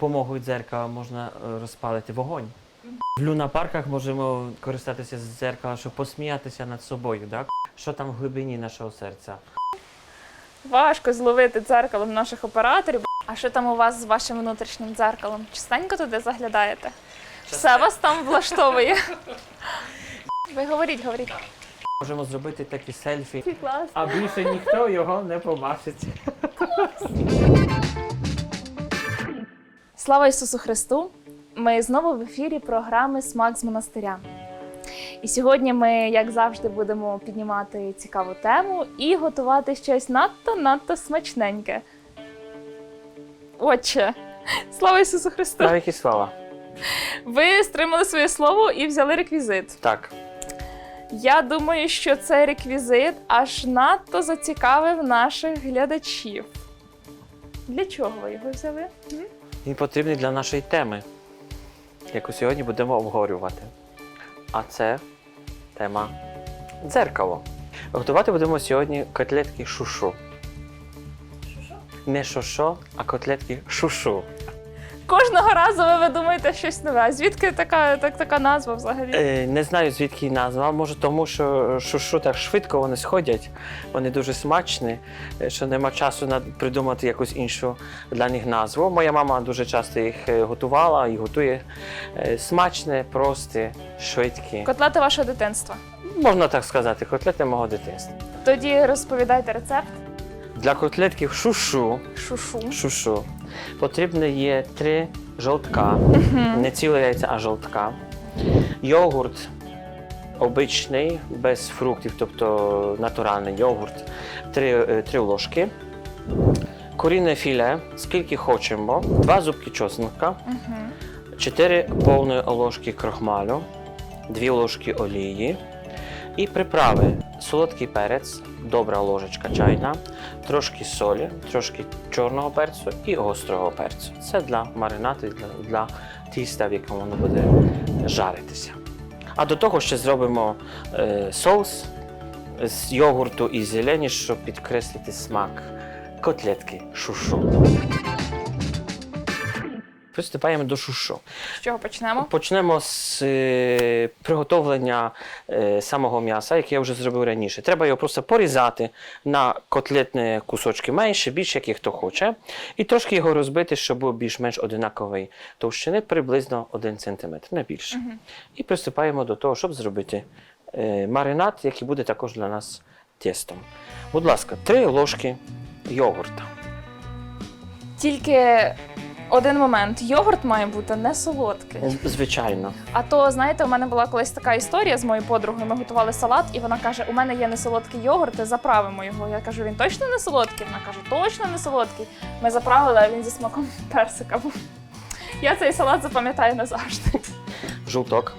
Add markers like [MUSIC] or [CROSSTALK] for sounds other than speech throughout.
допомогою дзеркала можна е, розпалити вогонь. В люнапарках можемо користатися з дзеркала, щоб посміятися над собою, так? що там в глибині нашого серця. Важко зловити дзеркалом наших операторів. А що там у вас з вашим внутрішнім дзеркалом? Частенько туди заглядаєте? Все вас там влаштовує. Ви говоріть, говоріть. Можемо зробити такі селфі, а більше ніхто його не побачить. Слава Ісусу Христу! Ми знову в ефірі програми Смак з монастиря. І сьогодні ми, як завжди, будемо піднімати цікаву тему і готувати щось надто-надто смачненьке. Отче, слава Ісусу Христу! Навіки слава. Ви стримали своє слово і взяли реквізит. Так. Я думаю, що цей реквізит аж надто зацікавив наших глядачів. Для чого ви його взяли? Він потрібний для нашої теми, яку сьогодні будемо обговорювати. А це тема дзеркало. Готувати будемо сьогодні котлетки шушу. Не шушо, а котлетки шушу. Кожного разу ви видумуєте щось нове. Звідки така, так, така назва взагалі? Е, не знаю звідки її назва. Може тому, що шушу так швидко вони сходять, вони дуже смачні, е, що нема часу на придумати якусь іншу для них назву. Моя мама дуже часто їх е, готувала і готує е, смачне, просте, швидкі. Котлети вашого дитинства. Можна так сказати, котлети мого дитинства. Тоді розповідайте рецепт. Для котлетків шушу, Шушу. шушу потрібно є три жовтка, не ціле яйця, а жовтка. Йогурт обичний, без фруктів, тобто натуральний йогурт, три, е, три ложки. Куріне філе, скільки хочемо, два зубки Угу. 4 повні ложки крохмалю, 2 ложки олії і приправи. Солодкий перець, добра ложечка чайна, трошки солі, трошки чорного перцю і гострого перцю. Це для маринаду, для, для тіста, в якому воно буде жаритися. А до того ще зробимо е, соус з йогурту і зелені, щоб підкреслити смак котлетки шушу. Приступаємо до шушу. З чого почнемо? Почнемо з е, приготовлення е, самого м'яса, яке я вже зробив раніше. Треба його просто порізати на котлетні кусочки менше, більше, як хто хоче. І трошки його розбити, щоб був більш-менш одинакової товщини, приблизно 1 см, не більше. І приступаємо до того, щоб зробити е, маринад, який буде також для нас тестом. Будь ласка, 3 ложки йогурта. Тільки один момент. Йогурт має бути не солодкий. Звичайно. А то, знаєте, у мене була колись така історія з моєю подругою. Ми готували салат, і вона каже: у мене є несолодкий йогурт, заправимо його. Я кажу, він точно не солодкий? Вона каже, точно не солодкий. Ми заправили, а він зі смаком [LAUGHS] персика був. Я цей салат запам'ятаю назавжди. Жовток.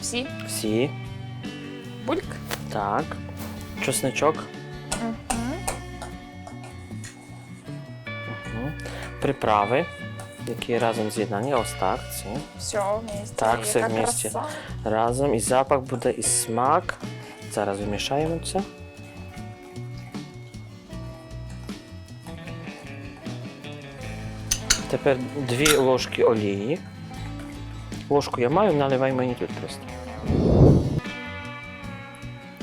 Всі, Всі. бульк. Так. Чесничок. Приправи, які разом з'єднані. Ось так. Ці. Все в місті. Так, все Яка в місті. краса. Разом і запах буде, і смак. Зараз вимішаємо це. Тепер дві ложки олії. Ложку я маю, наливай мені тут просто.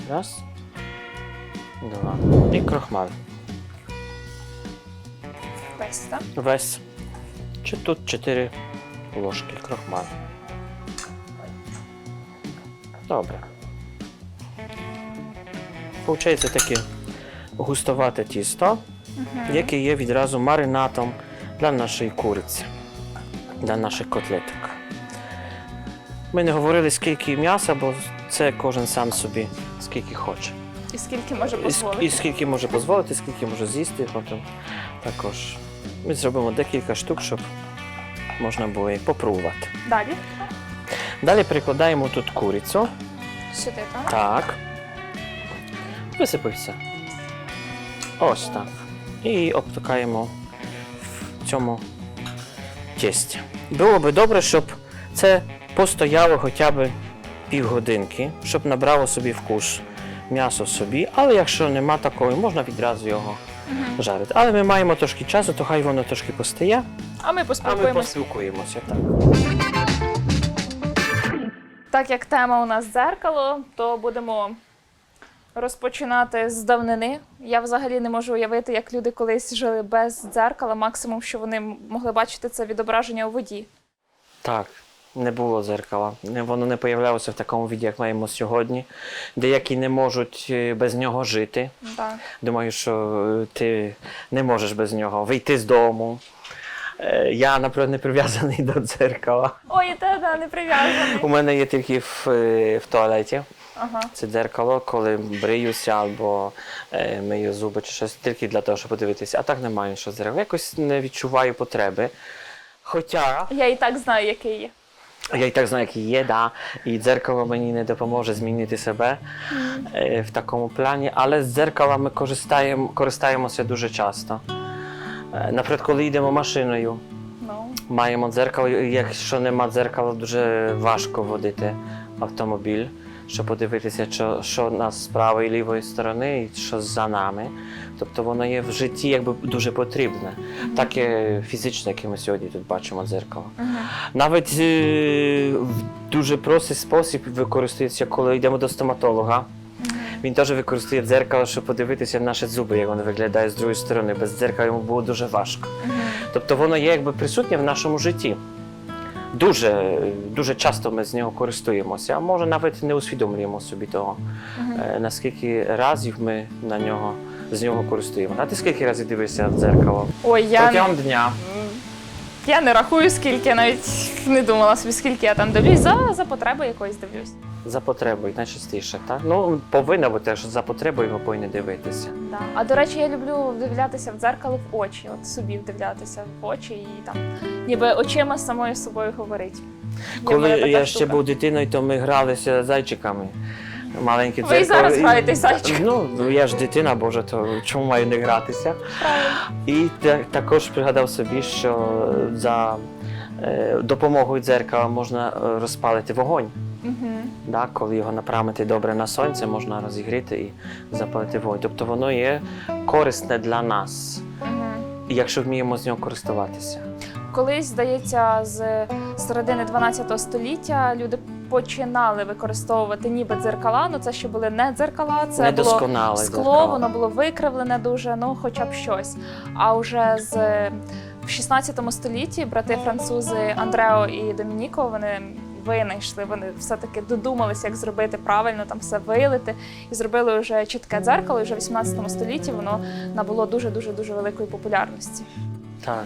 Раз. Два. І крохмаль. Весь, так? Весь. Чи тут 4 ложки крохмалю. Добре. Получається таке густовате тісто, яке є відразу маринатом для нашої куриці, для наших котлеток. Ми не говорили, скільки м'яса, бо це кожен сам собі скільки хоче. І скільки може І, і скільки може дозволити, скільки може з'їсти, потім також. Ми зробимо декілька штук, щоб можна було і попробувати. Далі. Далі прикладаємо тут курицю. Сюди, так? Так. Висипився. Ось так. І обтикаємо в цьому тісті. Було би добре, щоб це постояло хоча б півгодинки, щоб набрало собі вкус м'ясо собі. Але якщо нема такого, можна відразу його жарити. Але ми маємо трошки часу, то хай воно трошки постає, А ми а ми поспілкуємось. поспілкуємося. Так. Так як тема у нас дзеркало, то будемо розпочинати з давнини. Я взагалі не можу уявити, як люди колись жили без дзеркала. Максимум, що вони могли бачити, це відображення у воді. Так, не було дзеркала. Воно не появлялося в такому віді, як маємо сьогодні. Деякі не можуть е, без нього жити. Так. Думаю, що е, ти не можеш без нього вийти з дому. Е, Я, наприклад, не прив'язаний [LAUGHS] до дзеркала. Ой, та да, не прив'язаний. У мене є тільки в, в туалеті. Ага. Це дзеркало, коли бриюся або е, мию зуби чи щось тільки для того, щоб подивитися. А так немає що дзеркало. Якось не відчуваю потреби. Хоча Я і так знаю, який є. Я і так знаю, як є, да, і дзеркало мені не допоможе змінити себе е, в такому плані, але з дзеркалами користаємо, користаємося дуже часто. Е, Наприклад, коли йдемо машиною, Ну. маємо дзеркало, і якщо нема дзеркала, дуже важко водити автомобіль, щоб подивитися, що, що нас з правої і лівої сторони і що за нами. Тобто воно є в житті якби дуже потрібне. Так і фізично, яке ми сьогодні тут бачимо дзеркало. Мгм. Навіть е, в дуже простий спосіб використовується, коли йдемо до стоматолога. Він теж використовує дзеркало, щоб подивитися на наші зуби, як вони виглядають з другої сторони. Без дзеркала йому було дуже важко. Тобто воно є якби присутнє в нашому житті. Дуже, дуже часто ми з нього користуємося, а може навіть не усвідомлюємо собі того, Мгм. е, наскільки разів ми на нього, з нього користуємо. А ти скільки разів дивишся в дзеркало? Ой, я, Протягом дня. я не рахую, скільки, я навіть не думала собі, скільки я там дивлюсь. За, за потреби якоїсь дивлюсь. За потребою, найчастіше, так? Ну, повинна бути, що за потребою ми повинні дивитися. Да. А до речі, я люблю вдивлятися в дзеркало в очі, от собі вдивлятися в очі і там ніби очима з самою собою говорить. Коли я ще був дитиною, то ми гралися зайчиками. Маленькі Ви і зараз граєтесь зайчиками. Ну, я ж дитина, боже, то чому маю не гратися? Правильно. І та- також пригадав собі, що за е, допомогою дзеркала можна е, розпалити вогонь. Угу. Да? Коли його направити добре на сонце, можна розігріти і запалити вогонь. Тобто воно є корисне для нас, Угу. якщо вміємо з нього користуватися. Колись, здається, з середини 12 століття люди починали використовувати ніби дзеркала. Ну це ще були не дзеркала, це було скло, дзеркало. воно було викривлене дуже, ну хоча б щось. А вже з в 16 столітті брати французи Андрео і Домініко вони винайшли, вони все-таки додумалися, як зробити правильно, там все вилити, і зробили вже чітке дзеркало. І вже в 18 столітті воно набуло дуже дуже дуже великої популярності. Так.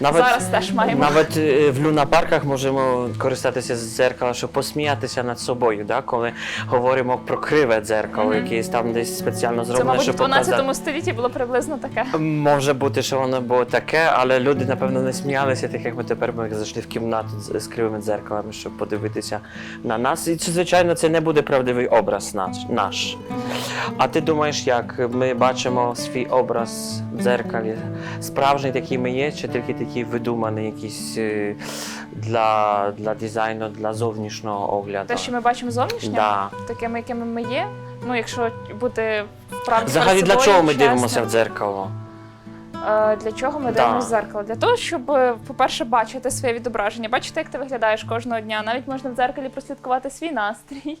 Навіть, Зараз теж маємо. Навіть е, в лунапарках можемо користатися з дзеркала, щоб посміятися над собою, да? коли говоримо про криве дзеркало, Мгм. яке там десь спеціально Це, зроблене, мабуть, в щоб 12 показати. столітті було приблизно таке. Може бути, що воно було таке, але люди, напевно, не сміялися, так як ми тепер ми зайшли в кімнату з, з кривими дзеркалами, щоб подивитися на нас. І це, звичайно, це не буде правдивий образ наш. наш. А ти думаєш, як ми бачимо свій образ в дзеркалі? Справжній такий ми є, чи тільки такий видуманий, якийсь е, для, для дизайну, для зовнішнього огляду? Те, що ми бачимо зовнішнє, Да. такими, якими ми є. Ну, якщо бути вправді Взагалі, для чого ми дивимося в дзеркало? Е, Для чого ми Да. дивимося в зеркало? Для того, щоб, е, по-перше, бачити своє відображення, бачити, як ти виглядаєш кожного дня. Навіть можна в дзеркалі прослідкувати свій настрій.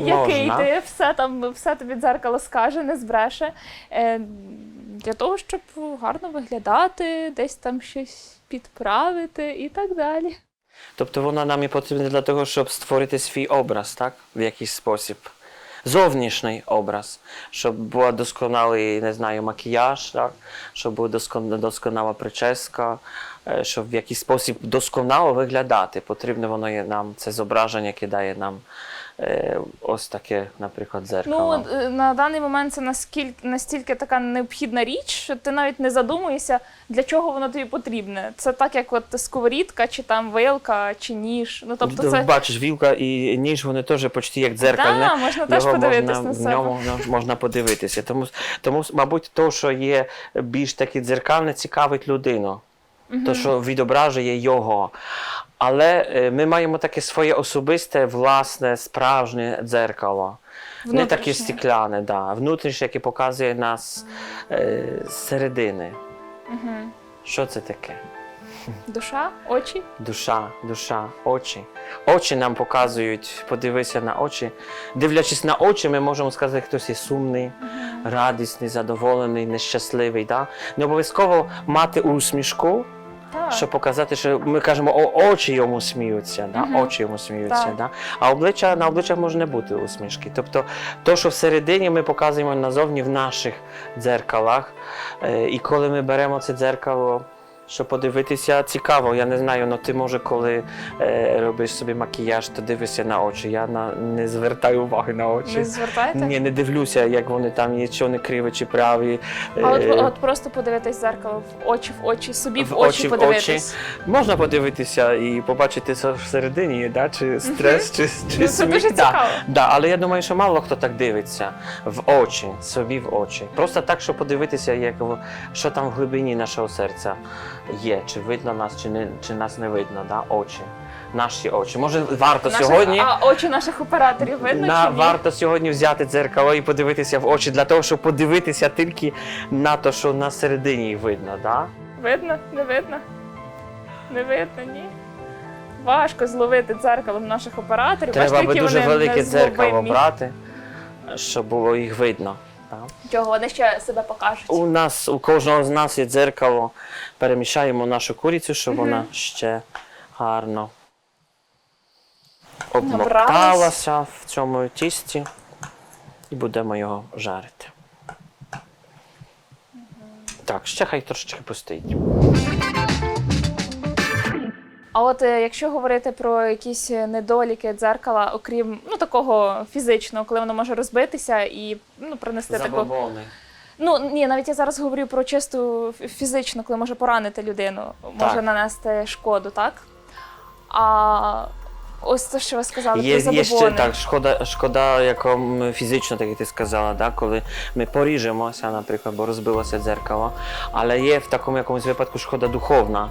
Який Можна. ти, все там, все тобі дзеркало скаже, не збреше. Для того, щоб гарно виглядати, десь там щось підправити і так далі. Тобто вона нам і потрібна для того, щоб створити свій образ, так? В якийсь спосіб. Зовнішній образ, щоб був досконалий, не знаю, макіяж, так? щоб була досконала прическа, е, щоб в якийсь спосіб досконало виглядати. Потрібно воно нам, це зображення, яке дає нам ось таке, наприклад, Ну, дзеркало. е, на даний момент це наскільки настільки така необхідна річ, що ти навіть не задумуєшся, для чого воно тобі потрібне. Це так, як от сковорідка, чи там вилка, чи ніж. Ну тобто, це Бачиш, вілка і ніж, вони теж почти як дзеркальне. да, можна теж можна, на в себе. ньому ну, можна подивитися. Тому, тому, мабуть, то, що є більш таке дзеркальне, цікавить людину. Мгм. То, що відображує його. Але е, ми маємо таке своє особисте, власне, справжнє дзеркало. Не таке Внутрішнє. стекляне, да. внутрішнє, яке показує нас е, зсередини. Угу. Що це таке? Душа, очі. Душа, душа, очі. Очі нам показують, подивися на очі. Дивлячись на очі, ми можемо сказати, хтось є сумний, радісний, задоволений, нещасливий. Да? Не обов'язково мати усмішку, Так. щоб показати, що ми кажемо, о, очі йому сміються, да? Угу. очі йому сміються. Так. Да? А обличчя, на обличчях може не бути усмішки. Тобто, то, що всередині ми показуємо назовні в наших дзеркалах. Е, і коли ми беремо це дзеркало, щоб подивитися, цікаво, я не знаю, але ти може, коли е, робиш собі макіяж, то дивишся на очі. Я на, не звертаю уваги на очі. Не звертайте. Ні, не дивлюся, як вони там є, чи вони криві, чи праві. А от, Е, от просто подивитись в зеркало в очі в очі, собі в, В очі, очі подивитись. Можна подивитися і побачити це всередині, да? чи стрес, чи, чи Ну, це сміх. дуже да. цікаво. Да, але я думаю, що мало хто так дивиться в очі, собі в очі. Просто так, щоб подивитися, як, в- що там в глибині нашого серця є, чи видно нас, чи, не, чи нас не видно, да? очі. Наші очі. Може, варто Наших- сьогодні. А очі наших операторів видно На, чи ні? варто сьогодні взяти дзеркало і подивитися в очі для того, щоб подивитися тільки на те, що на середині видно. Да? Видно? Не видно? Не видно, ні. Важко зловити дзеркалом наших операторів. Треба би дуже велике дзеркало брати, щоб було їх видно. Чого вони ще себе покажуть. У нас, у кожного з нас є дзеркало. Перемішаємо нашу курицю, щоб вона ще гарно обмоталася в цьому тісті. І будемо його жарити. Так, ще хай трошечки постоїть. А от е, якщо говорити про якісь е, недоліки дзеркала, окрім ну такого фізичного, коли воно може розбитися і ну принести таку. Ну ні, навіть я зараз говорю про чисту фі- фізичну, коли може поранити людину, може Так. нанести шкоду, так? А ось те, що ви сказали, Є, про є ще так, шкода, шкода, яка фізично, так як ти сказала, да, коли ми поріжемося, наприклад, бо розбилося дзеркало. Але є в такому якомусь випадку шкода духовна.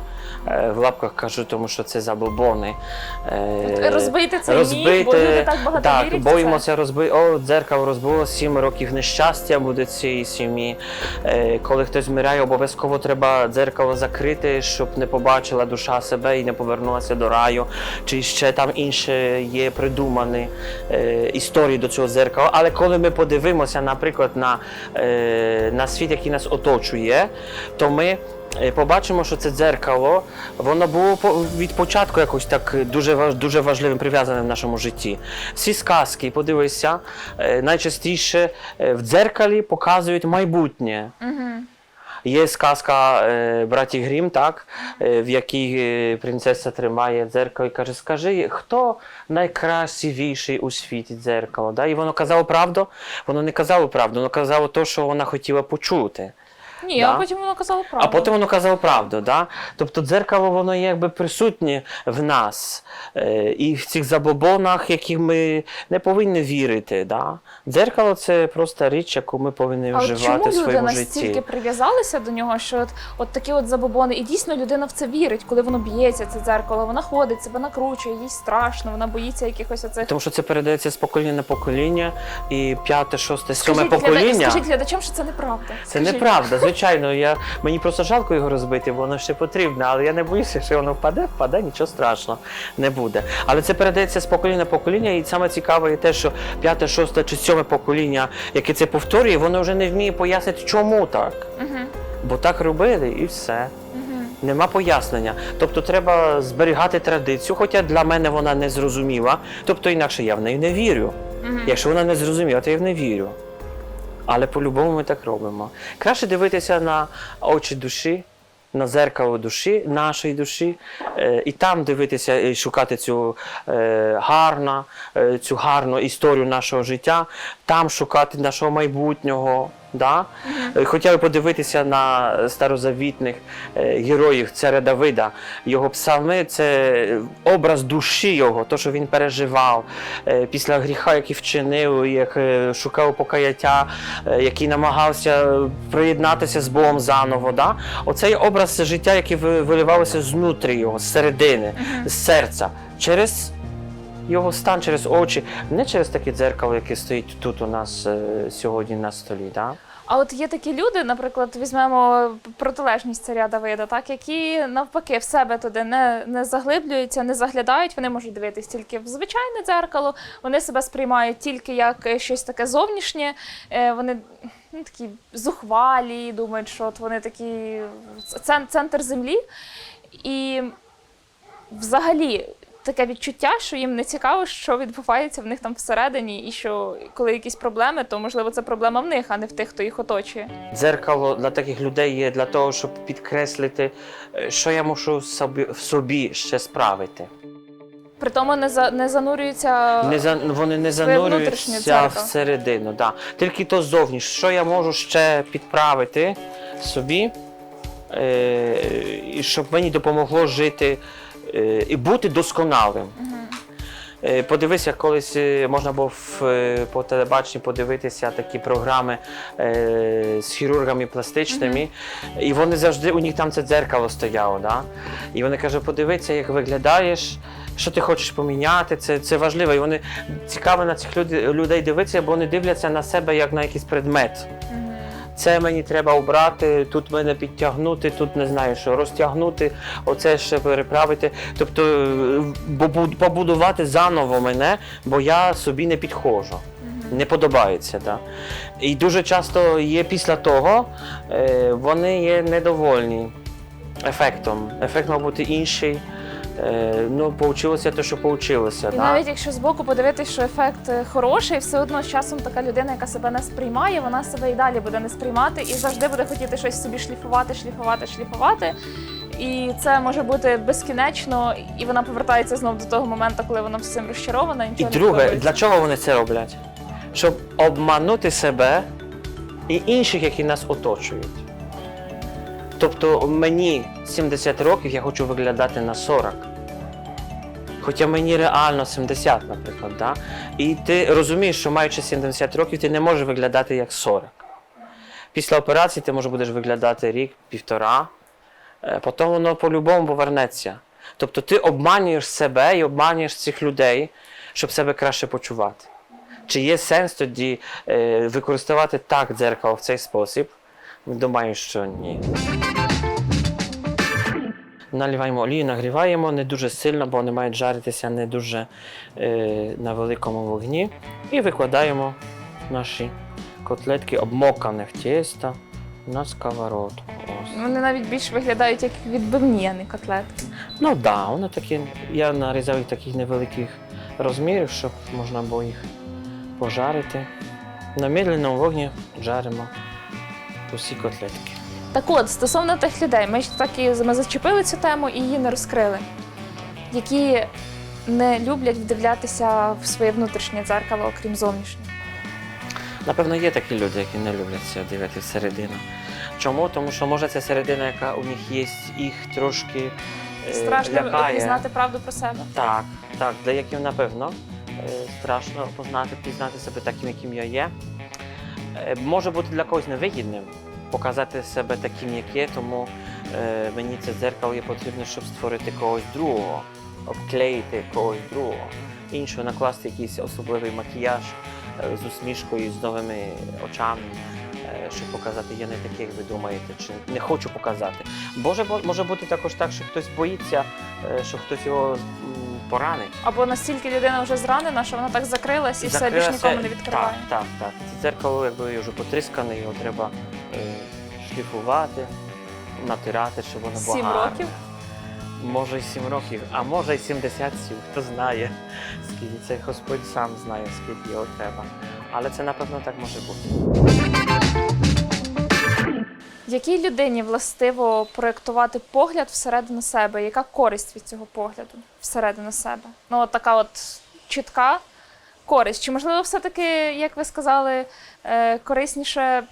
Е, В лапках кажу, тому що це забобони. Е, Розбити цей міф, бо люди так багато так, вірять боїмося розбити. О, дзеркало розбило, сім років нещастя буде цієї сім'ї. Е, Коли хтось вмирає, обов'язково треба дзеркало закрити, щоб не побачила душа себе і не повернулася до раю. Чи ще там інше є придумані е, історії до цього дзеркала. Але коли ми подивимося, наприклад, на, е, на світ, який нас оточує, то ми. е, Побачимо, що це дзеркало, воно було від початку якось так дуже дуже важливим прив'язане в нашому житті. Всі сказки, подивися, е, найчастіше е, в дзеркалі показують майбутнє. Мгм. Є сказка е, браті Грім, так, е, в якій е, принцеса тримає дзеркало і каже: Скажи, хто найкрасивіший у світі дзеркало? Да? І воно казало правду, воно не казало правду, воно казало те, що вона хотіла почути. Ні, Да. а потім воно казало правду. А потім воно казало правду. Да? Тобто дзеркало воно якби присутнє в нас е, і в цих забобонах, які ми не повинні вірити. Да? Дзеркало це просто річ, яку ми повинні А вживати чому в люди настільки прив'язалися до нього, що от, от такі от забобони, і дійсно людина в це вірить, коли воно б'ється, це дзеркало, вона ходить, себе накручує, їй страшно, вона боїться якихось оцих. Тому що це передається з покоління на покоління, і п'яте, шосте, сьоме покоління. скажіть глядачам, що це неправда. Це неправда, звичайно. Я, мені просто жалко його розбити, бо воно ще потрібне, але я не боюся, що воно впаде, впаде, нічого страшного не буде. Але це передається з покоління на покоління, і саме цікаве є те, що п'яте, шосте чи сьоме покоління, яке це повторює, воно вже не вміє пояснити, чому так. Мгм, Бо так робили і все. Нема пояснення. Тобто треба зберігати традицію, хоча для мене вона не зрозуміла. Тобто інакше я в неї не вірю. Мгм. Якщо вона не зрозуміла, то я в не вірю. Але по-любому ми так робимо. Краще дивитися на очі душі, на зеркало душі, нашої душі, е, і там дивитися і шукати цю, е, гарна, е, цю гарну історію нашого життя, там шукати нашого майбутнього. Да? Е, Хотіли подивитися на старозавітних е, героїв царя Давида. Його псалми це образ душі його, то, що він переживав е, після гріха, який вчинив, як е, шукав покаяття, який намагався приєднатися з Богом заново. Да? Оцей образ життя, який ви- виливався знутрі його, з середини, з серця, через його стан, через очі, не через таке дзеркало, яке стоїть тут у нас е, сьогодні на столі. Да? А от є такі люди, наприклад, візьмемо протилежність царя Давида, так які навпаки в себе туди не, не заглиблюються, не заглядають. Вони можуть дивитись тільки в звичайне дзеркало. Вони себе сприймають тільки як е, щось таке зовнішнє. Е, Вони ну, такі зухвалі, думають, що от вони такі центр землі. І взагалі таке відчуття, що їм не цікаво, що відбувається в них там всередині, і що коли якісь проблеми, то можливо це проблема в них, а не в тих, хто їх оточує. Дзеркало для таких людей є для того, щоб підкреслити, е, що я мушу собі, в собі ще справити. При тому не за не занурюються. Не за, вони не занурюються всередину. Да. Тільки то зовні, що я можу ще підправити собі, е, щоб мені допомогло жити і бути досконалим. Е, Подивися, колись е, можна було е, по телебаченні подивитися такі програми е, з хірургами пластичними, і вони завжди у них там це дзеркало стояло. Да? І вони кажуть, подивися, як виглядаєш, що ти хочеш поміняти, це, це важливо. І вони цікаво на цих люд- людей дивитися, бо вони дивляться на себе як на якийсь предмет. Мгм. Це мені треба обрати, тут мене підтягнути, тут не знаю, що розтягнути, оце ще переправити. Тобто е, побудувати заново мене, бо я собі не підходжу. Не подобається. Да? І дуже часто є після того, е, вони є недовольні ефектом. Ефект мав бути інший. Е, ну, получилося те, що получилося. І да? навіть якщо збоку подивитись, що ефект е, хороший, все одно з часом така людина, яка себе не сприймає, вона себе і далі буде не сприймати і завжди буде хотіти щось собі шліфувати, шліфувати, шліфувати. І це може бути безкінечно, і вона повертається знов до того моменту, коли вона всім розчарована. І Нічого друге, подобається. для чого вони це роблять? Щоб обманути себе і інших, які нас оточують. Тобто мені 70 років, я хочу виглядати на 40. Хоча мені реально 70, наприклад. Да? І ти розумієш, що маючи 70 років, ти не можеш виглядати як 40. Після операції ти може будеш виглядати рік, півтора, е, потім воно по-любому повернеться. Тобто ти обманюєш себе і обманюєш цих людей, щоб себе краще почувати. Чи є сенс тоді е, використовувати так дзеркало в цей спосіб? Думаю, що ні. Наливаємо олію, нагріваємо не дуже сильно, бо вони мають жаритися не дуже е, на великому вогні. І викладаємо наші котлетки обмокане в тісто на сковородку. Ось. Вони навіть більш виглядають як відбивні, а не котлети. Ну так, да, вони такі. Я нарізав їх таких невеликих розмірів, щоб можна було їх пожарити. На медленному вогні жаримо усі котлетки. Так от, стосовно тих людей, ми ж так і ми зачепили цю тему і її не розкрили, які не люблять вдивлятися в своє внутрішнє дзеркало, окрім зовнішнього. Напевно, є такі люди, які не люблять дивитися всередину. Чому? Тому що може це середина, яка у них є, їх трошки е, Страшно лякає. пізнати правду про себе. Так, так, деяким напевно е, страшно познати, пізнати себе таким, яким я є. Е, Може бути для когось невигідним показати себе таким, як є, тому е, мені це дзеркало є потрібно, щоб створити когось другого, обклеїти когось другого, іншого, накласти якийсь особливий макіяж е, з усмішкою, з новими очами. е, Щоб показати, я не такий, як ви думаєте, чи не хочу показати. Може, може бути також так, що хтось боїться, е, що хтось його поранить. Або настільки людина вже зранена, що вона так закрилась і все більш нікому не відкриває. Так, так, так. Це дзеркало, якби вже потріскане, його треба е, шліфувати, натирати, щоб воно було Сім гарне. років? Може й сім років, а може й 77, хто знає, скільки це Господь сам знає, скільки його треба. Але це напевно так може бути. Якій людині властиво проєктувати погляд всередину себе? Яка користь від цього погляду всередину себе? Ну, от така от чітка користь. Чи можливо, все-таки, як ви сказали, е, корисніше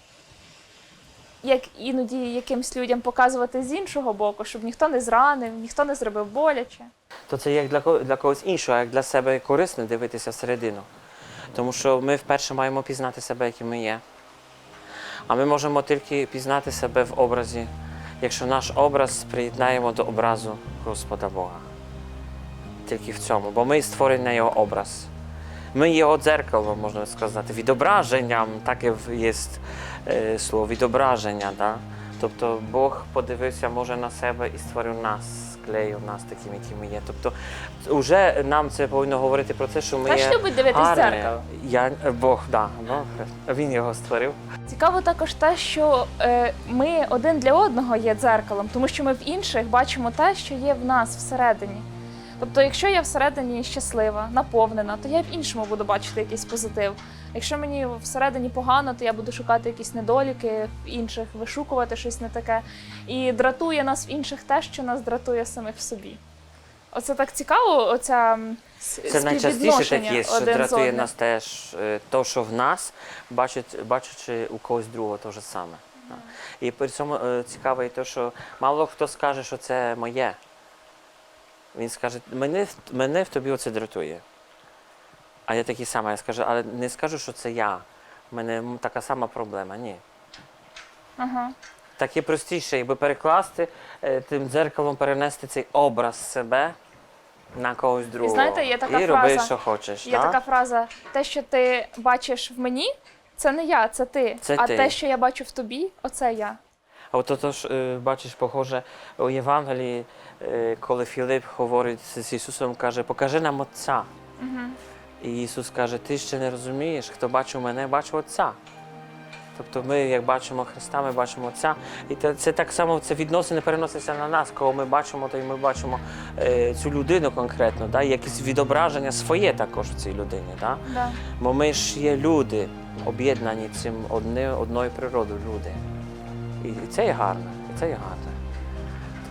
як іноді якимсь людям показувати з іншого боку, щоб ніхто не зранив, ніхто не зробив боляче. то це як для, когось іншого, як для себе корисно дивитися всередину. Тому що ми вперше маємо пізнати себе, які ми є. А ми можемо тільки пізнати себе в образі, якщо наш образ приєднаємо до образу Господа Бога. Тільки в цьому, бо ми створені на його образ. Ми є його дзеркало, можна сказати, відображенням, так і в- є е, слово відображення. Да? Тобто Бог подивився може на себе і створив нас, склеїв нас такими, які ми є. Тобто, вже нам це повинно говорити про те, що ми Теж є любить дивитись в гарні. дзеркало. Я, Бог, да, Бог, він його створив. Цікаво також те, що е, ми один для одного є дзеркалом, тому що ми в інших бачимо те, що є в нас всередині. Тобто, якщо я всередині щаслива, наповнена, то я в іншому буду бачити якийсь позитив. Якщо мені всередині погано, то я буду шукати якісь недоліки в інших, вишукувати щось не таке. І дратує нас в інших те, що нас дратує самих в собі. Оце так цікаво, оця Це найчастіше співвідношення таке, що дратує нас теж е, то, що в нас, бачить, бачачи у когось другого те ж саме. І при цьому е, цікаво і те, що мало хто скаже, що це моє. Він скаже, мене, мене в тобі оце дратує. А я такий самий, я скажу, але не скажу, що це я. У мене така сама проблема. Ні. Ага. Так і простіше, якби перекласти е, тим дзеркалом, перенести цей образ себе на когось другого. знаєте, є така і роби, фраза, що хочеш. Є так? така фраза: те, що ти бачиш в мені, це не я, це ти. Це а ти. те, що я бачу в тобі, оце я. А от то ж е, бачиш, похоже, у Євангелії, е, коли Філип говорить з Ісусом, каже, покажи нам Отця. І Ісус каже, ти ще не розумієш, хто бачив мене, бачив Отця. Тобто ми, як бачимо Христа, ми бачимо Отця. І це, так само це відносини переноситься на нас. Кого ми бачимо, то й ми бачимо е, цю людину конкретно, да? якесь відображення своє також в цій людині. Да? Да. Бо ми ж є люди, об'єднані цим одною природою люди. І, і це є гарно, і це є гарно.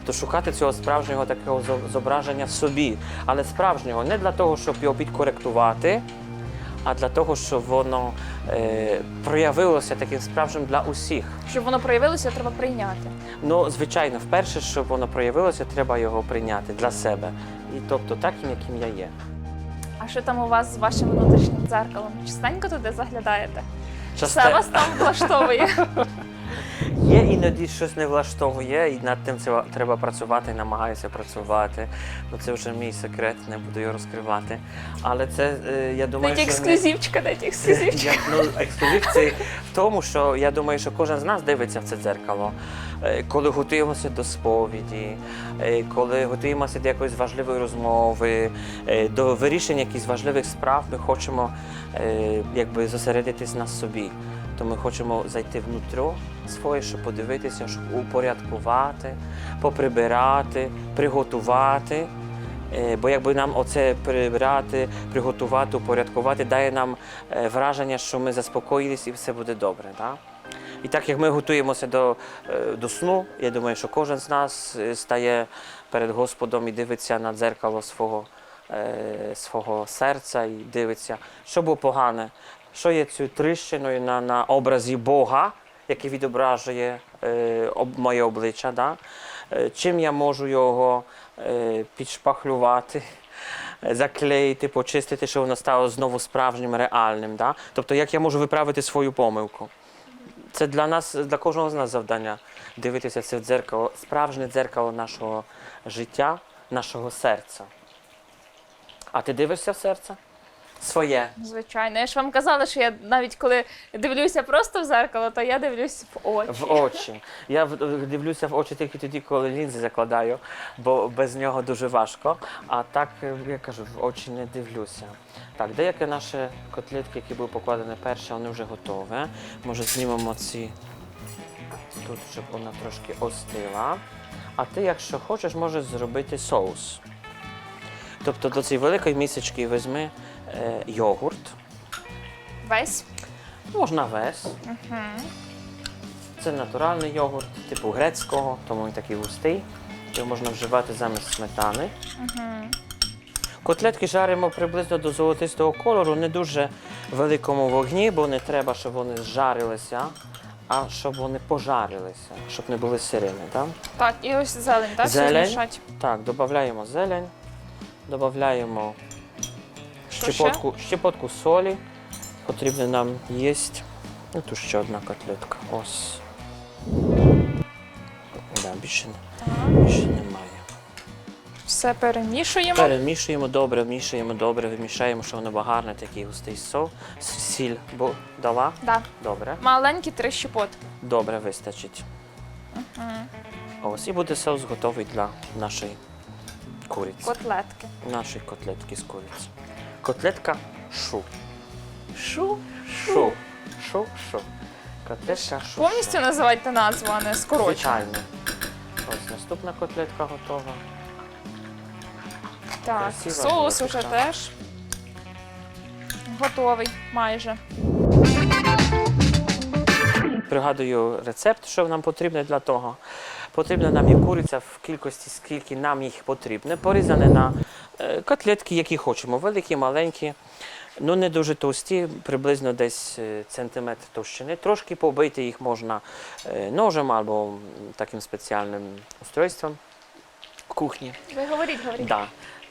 Тобто шукати цього справжнього такого зображення в собі, але справжнього не для того, щоб його підкоректувати, а для того, щоб воно е, проявилося таким справжнім для усіх. Щоб воно проявилося, треба прийняти. Ну, звичайно, вперше, щоб воно проявилося, треба його прийняти для себе. І тобто таким, яким я є. А що там у вас з вашим внутрішнім дзеркалом? Частенько туди заглядаєте? Все Часте- вас там влаштовує. [LAUGHS] Є іноді щось не влаштовує, і над тим це треба працювати, намагаюся працювати. Ну це вже мій секрет, не буду його розкривати. Але це е, я думаю, що ексклюзивчика, дайте ексклюзивчика. [LAUGHS] Ну, ексклюзив це в тому, що я думаю, що кожен з нас дивиться в це дзеркало. Е, Коли готуємося до сповіді, е, коли готуємося до якоїсь важливої розмови, до вирішення якихось важливих справ, ми хочемо якби зосередитись на собі. То ми хочемо зайти внутрі своє, щоб подивитися, щоб упорядкувати, поприбирати, приготувати. Е, Бо якби нам оце прибрати, приготувати, упорядкувати, дає нам е, враження, що ми заспокоїлись і все буде добре. Да? І так як ми готуємося до, е, до сну, я думаю, що кожен з нас стає перед Господом і дивиться на дзеркало свого, свого серця і дивиться, що було погане, що є цю тріщиною на, на образі Бога, який відображує е, об, моє обличчя. Да? Е, чим я можу його е, підшпахлювати, е, [LAUGHS] заклеїти, почистити, щоб воно стало знову справжнім, реальним. Да? Тобто, як я можу виправити свою помилку. Це для нас, для кожного з нас завдання дивитися це дзеркало, справжнє дзеркало нашого життя, нашого серця. А ти дивишся в серце? Своє. Звичайно. Я ж вам казала, що я навіть коли дивлюся просто в зеркало, то я дивлюсь в очі. В очі. Я в- дивлюся в очі тільки тоді, коли лінзи закладаю, бо без нього дуже важко. А так, е, я кажу, в очі не дивлюся. Так, деякі наші котлетки, які були покладені перші, вони вже готові. Може, знімемо ці тут, щоб вона трошки остила. А ти, якщо хочеш, можеш зробити соус. Тобто до цієї великої місочки візьми е, йогурт, Весь. можна весь. Угу. Це натуральний йогурт, типу грецького, тому він такий густий. Його можна вживати замість сметани. Угу. Котлетки жаримо приблизно до золотистого кольору, не дуже великому вогні, бо не треба, щоб вони зжарилися а щоб вони пожарилися, щоб не були сирими. Так, Так, і ось зелень, так? все Зелень. так додаємо зелень, додаємо Що щепотку, щепотку солі. Потрібно нам їсти. Ну, тут ще одна котлетка. Ось. Да, більше, більше немає. Все перемішуємо. Перемішуємо добре, вмішуємо добре, вимішаємо, щоб воно гарне, такий густий сол. Сіль бо дала. Да. Добре. Маленькі три щепотки. Добре вистачить. Мгм. Ось і буде соус готовий для нашої куриці. Котлетки. Нашої котлетки з куриці. Котлетка шу. Шу. Шу. Шу, шу. Котлетка шу. Повністю називайте назву, а не скорочено. Звичайно. Ось наступна котлетка готова. Так, Красива соус котлетка. уже теж готовий майже. Пригадую рецепт, що нам потрібно для того. Потрібна нам є куриця в кількості, скільки нам їх потрібно. Порізане на е, котлетки, які хочемо, великі, маленькі, ну не дуже товсті, приблизно десь е, сантиметр товщини. Трошки побити їх можна е, ножем або таким спеціальним устройством в кухні. Ви говоріть, говоріть. Да.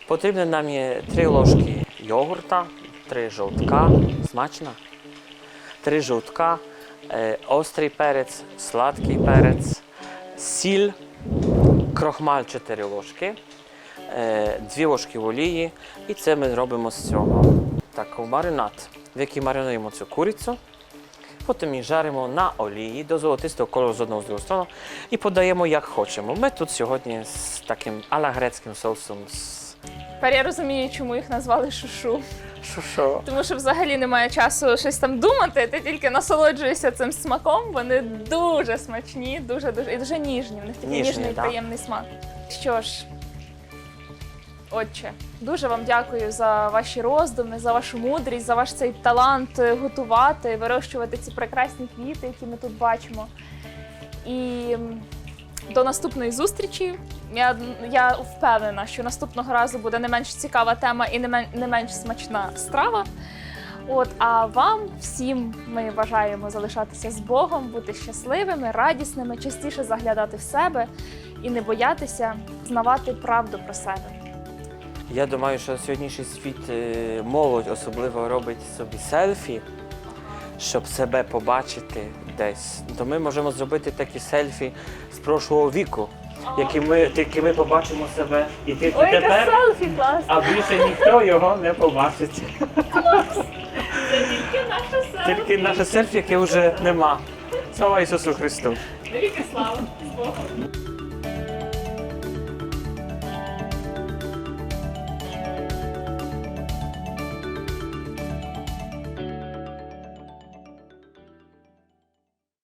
Потрібно нам є три ложки йогурта, три жовтка, смачно, три жовтка, острий перець, сладкий перець, сіль, крохмаль 4 ложки, е, 2 ложки олії. І це ми робимо з цього такий маринад, в який маринуємо цю курицю. Потім її жаримо на олії до золотистого кольору з одного з другого сторону і подаємо як хочемо. Ми тут сьогодні з таким алагрецьким соусом. Тепер я розумію, чому їх назвали шушу. Що що? Тому що взагалі немає часу щось там думати, ти тільки насолоджуєшся цим смаком. Вони дуже смачні, дуже дуже і дуже ніжні. В них такий Ніжні, ніжний да. приємний смак. Що ж, отче, дуже вам дякую за ваші роздуми, за вашу мудрість, за ваш цей талант е, готувати, вирощувати ці прекрасні квіти, які ми тут бачимо. І до наступної зустрічі. Я, я впевнена, що наступного разу буде не менш цікава тема і не, мен, не менш смачна страва. От, а вам всім ми бажаємо залишатися з Богом, бути щасливими, радісними, частіше заглядати в себе і не боятися знавати правду про себе. Я думаю, що сьогоднішній світ е, молодь особливо робить собі селфі, щоб себе побачити десь. То ми можемо зробити такі селфі з прошлого віку, які ми, які ми побачимо себе і тільки тепер, селфі а більше ніхто його не побачить. Тільки наша селфі. Тільки наше селфі, яке вже нема. Слава Ісусу Христу! Навіки слава з Богом.